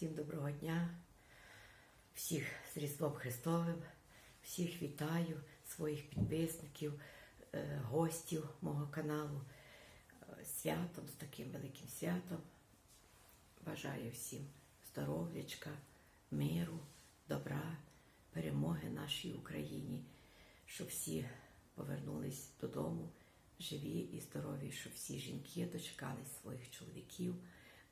Всім доброго дня, всіх з Різдвом Христовим, всіх вітаю, своїх підписників, е, гостів мого каналу. Е, святом, з таким великим святом. Бажаю всім здоров'ячка, миру, добра, перемоги нашій Україні, щоб всі повернулись додому живі і здорові, щоб всі жінки дочекались своїх чоловіків,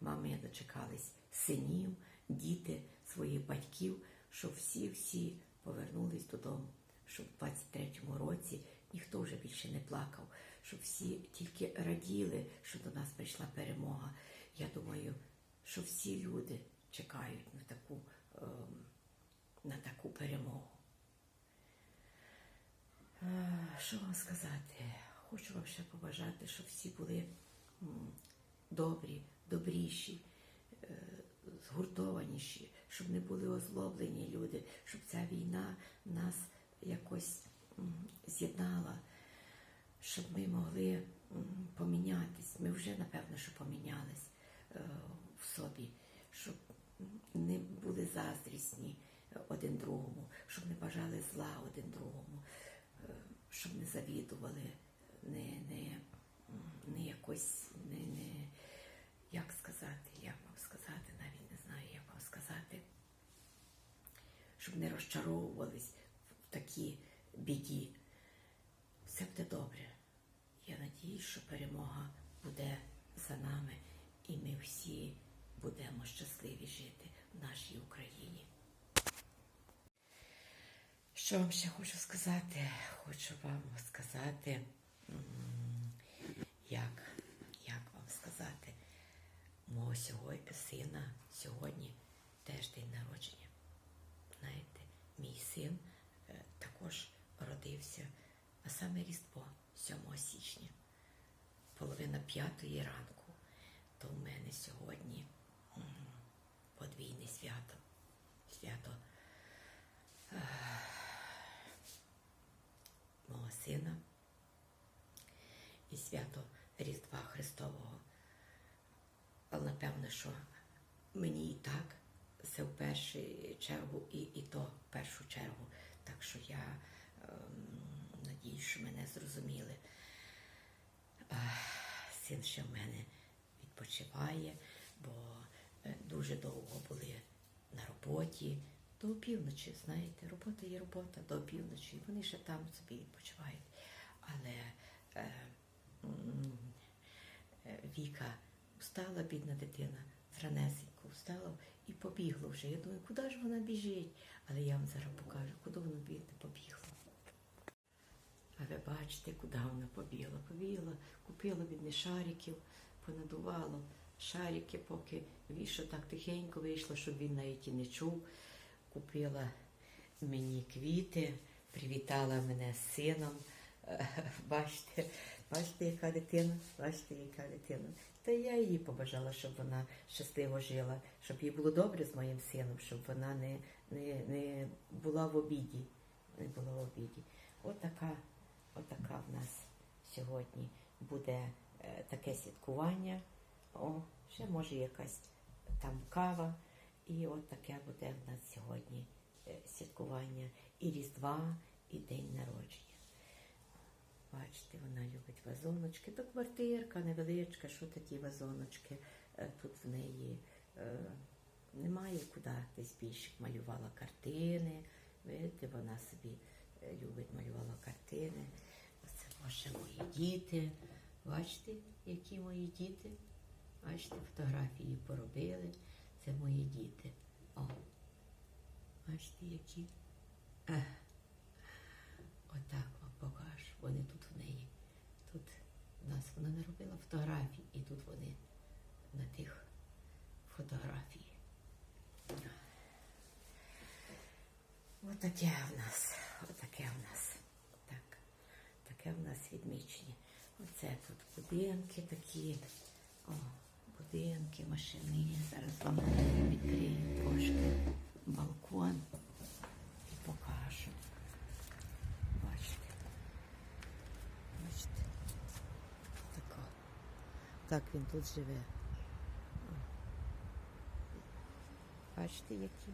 мами дочекались синів, діти своїх батьків, щоб всі-всі повернулись додому, щоб в 23-му році ніхто вже більше не плакав, щоб всі тільки раділи, що до нас прийшла перемога. Я думаю, що всі люди чекають на таку, ем, на таку перемогу. Е, Що вам сказати? Хочу вам ще побажати, щоб всі були добрі, добріші, е, згуртованіші, щоб не були озлоблені люди, щоб ця війна нас якось з'єднала, щоб ми могли помінятись. Ми вже, напевно, що помінялись е, в собі, щоб не були заздрісні один другому, щоб не бажали зла один другому, е, щоб не завідували, не, не, не якось, не, не, як сказати, як вам сказати, навіть не знаю, як вам сказати, щоб не розчаровувались в такій біді. Все буде добре. Я надіюсь, що перемога буде за нами, і ми всі будемо щасливі жити в нашій Україні. Що вам ще хочу сказати? Хочу вам сказати, як, як вам сказати, мого сьогодні, сина сьогодні теж день народження. Знаєте, мій син е, також родився на саме Різдво 7 січня, половина п'ятої ранку. То в мене сьогодні подвійне свято. Свято мого сина і свято Різдва Христового. Але напевно, що мені і так це в першу чергу, і, і то в першу чергу. Так що я ем, надіюсь, що мене зрозуміли. Син ще в мене відпочиває, бо е, дуже довго були на роботі. До опівночі, знаєте, робота є робота до опівночі, і вони ще там собі відпочивають. Але е, е, Віка встала, бідна дитина, зранесенько встала і побігла вже. Я думаю, куди ж вона біжить? Але я вам зараз покажу, куди вона побігла. А ви бачите, куди вона побігла? Побігла, купила бідне шариків, понадувала шарики, поки віша так тихенько вийшла, щоб він навіть і не чув. Купила мені квіти, привітала мене з сином. Е, Бачите, бачите, яка дитина, бачите, яка дитина. Та я їй побажала, щоб вона щасливо жила, щоб їй було добре з моїм сином, щоб вона не, не, не була в обіді. Не була в обіді. Отака, отака в нас сьогодні буде е, таке святкування. О, ще може якась там кава. І от таке буде в нас сьогодні е, святкування і Різдва, і День народження. Бачите, вона любить вазоночки. То квартирка невеличка, що такі вазоночки. Е, Тут в неї е, немає куди десь більше малювала картини. Видите, вона собі е, любить малювала картини. Оце ваші мої діти. Бачите, які мої діти? Бачите, фотографії поробили. Це мої діти. О. Бачите, які. Отак вам. Вони тут в неї. Тут в нас вона не робила фотографій, і тут вони на тих фотографії. Отаке в нас. Отаке в нас. Так. Таке в нас відмічення. Оце тут будинки такі. О, будинки, машини. Зараз вам відкрию трошки балкон і покажу. Бачите. Бачите. Тако. Так він тут живе. Бачите, які?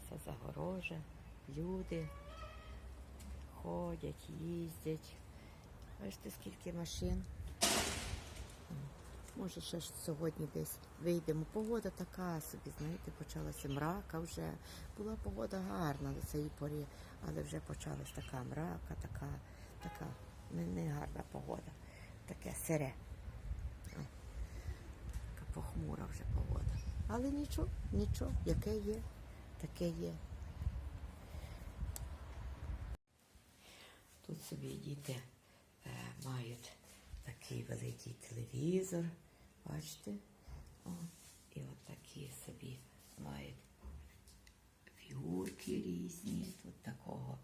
Все загороже, люди ходять, їздять. Бачите, скільки машин. Може, ще ж сьогодні десь вийдемо. Погода така собі, знаєте, почалася мрака вже. Була погода гарна до цієї порі, але вже почалась така мрака, така, така не, не гарна погода. Таке сире. Така похмура вже погода. Але нічого, нічого, яке є, таке є. Тут собі діти е, мають такий великий телевізор, бачите? О, і от такі собі мають фігурки різні, тут такого,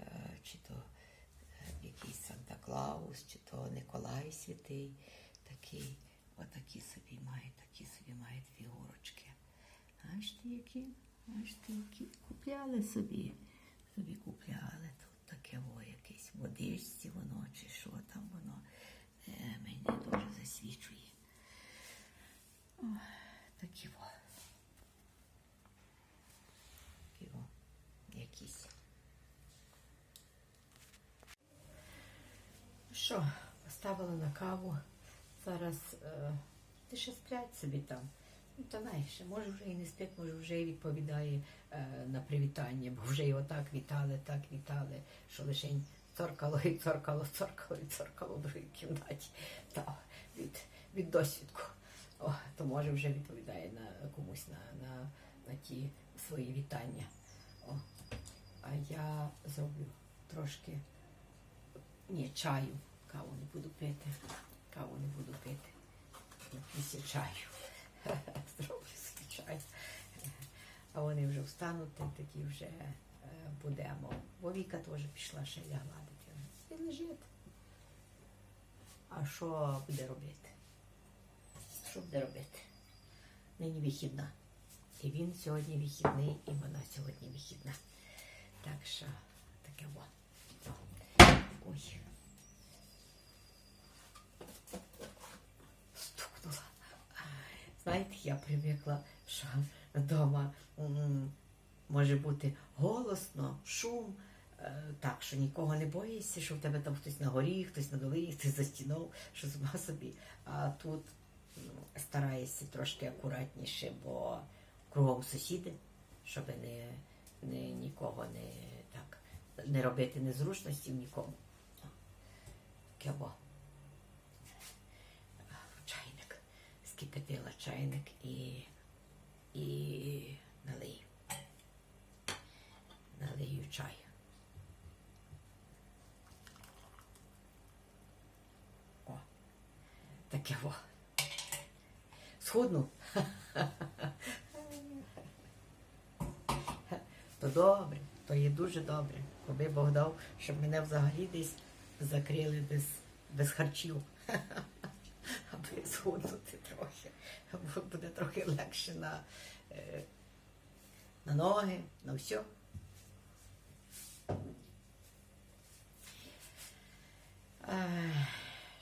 е, чи то якийсь Санта Клаус, чи то Николай Святий, такий, отакі собі мають, такі собі мають фігурочки. Бачите, які? Бачите, які купляли собі. Собі купляли тут таке о, якесь водичці воно, чи що там воно. Е, мені дуже засвічує. Такі о. Такі о, якісь. Що, поставила на каву. Зараз е, ти ще сплять собі там. Ну, та знаєш, може вже і не спить, може вже і відповідає е, на привітання, бо вже його так вітали, так вітали, що лише цоркало і цоркало, цоркало і цоркало в другій кімнаті. Та, від, від досвідку. О, то може вже відповідає на комусь на, на, на ті свої вітання. О, а я зроблю трошки ні, чаю. Каву не буду пити. Каву не буду пити. Після чаю. Зроблю собі чай. А вони вже встануть, такі вже будемо. Бо Віка теж пішла ще лягла дитина. І лежить. А що буде робити? Що буде робити? Нині вихідна. І він сьогодні вихідний, і вона сьогодні вихідна. Так що таке во. Ой. Стукнула. Знаєте, я привикла, що вдома може бути голосно, шум, е, так, що нікого не боїшся, що в тебе там хтось на горі, хтось на долині, хтось за стіною, що сама собі. А тут м, стараєшся трошки акуратніше, бо кругом сусіди, щоб не, не нікого не так не робити незручності нікому. Таке во. Чайник. Скипятила чайник і, і налию. Налию чай. О, таке во. Схудну. То добре, то є дуже добре. Коби Бог дав, щоб мене взагалі десь закрили без, без харчів. Аби схуднути трохи легше на, е, на ноги, на все.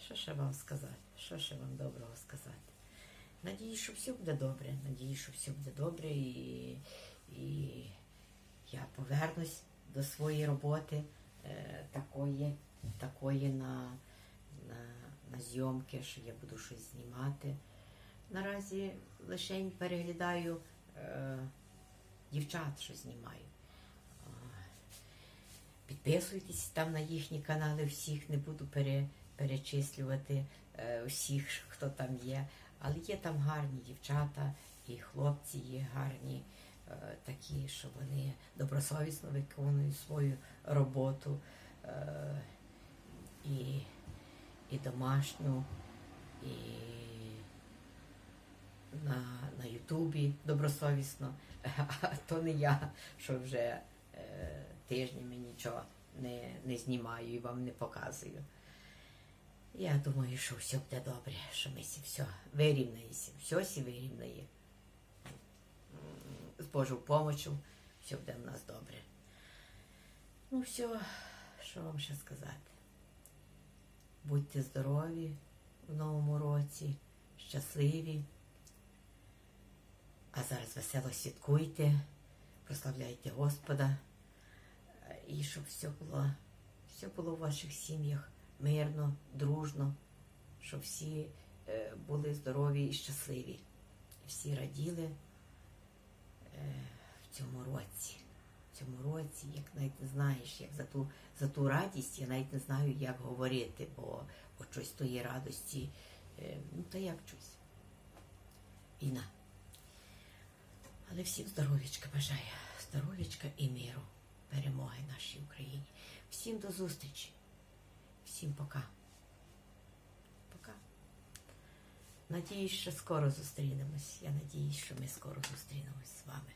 Що ще вам сказати? Що ще вам доброго сказати? Надію, що все буде добре. Надію, що все буде добре і, і я повернусь до своєї роботи е, такої, такої на, на, на зйомки, що я буду щось знімати. Наразі лише переглядаю е, дівчат, що знімаю. Підписуйтесь там на їхні канали, всіх не буду пере, перечислювати е, всіх, хто там є. Але є там гарні дівчата і хлопці є гарні, е, такі, що вони добросовісно виконують свою роботу е, і, і домашню, і на, на Ютубі добросовісно. То не я, що вже е, тижнями нічого не, не знімаю і вам не показую. Я думаю, що все буде добре, що ми сі все вирівнаємося, все сі вирівнає. З Божою помочю все буде в нас добре. Ну все, що вам ще сказати? Будьте здорові в новому році, щасливі. А зараз весело святкуйте, прославляйте Господа. І щоб все було, все було в ваших сім'ях мирно, дружно, щоб всі е, були здорові і щасливі. Всі раділи е, в цьому році. В цьому році, як навіть не знаєш, як за ту, за ту радість, я навіть не знаю, як говорити, бо, бо щось тої радості, е, ну та як щось. Війна. Але всім здоров'ячка бажаю. Здоров'ячка і миру. Перемоги нашій Україні. Всім до зустрічі. Всім пока. Пока. Надіюсь, що скоро зустрінемось. Я надіюсь, що ми скоро зустрінемось з вами.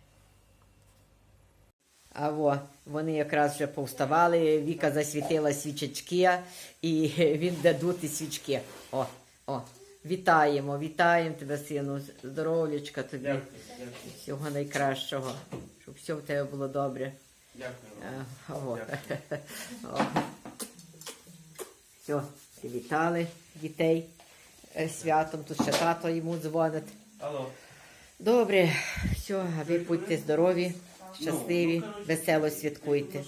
А во, вони якраз вже повставали, Віка засвітила свічечки, і він де дути свічки. О, о, вітаємо, вітаємо тебе, сину. Здоров'ячка тобі. Дякую, дякую, Всього найкращого, щоб все в тебе було добре. дякую. Е, О, Дякую. о. Все, вітали дітей е, святом. Тут ще тато йому дзвонить. Алло. Добре, все, а ви будьте здорові, щасливі, Ну, ну, коротше, весело святкуйте.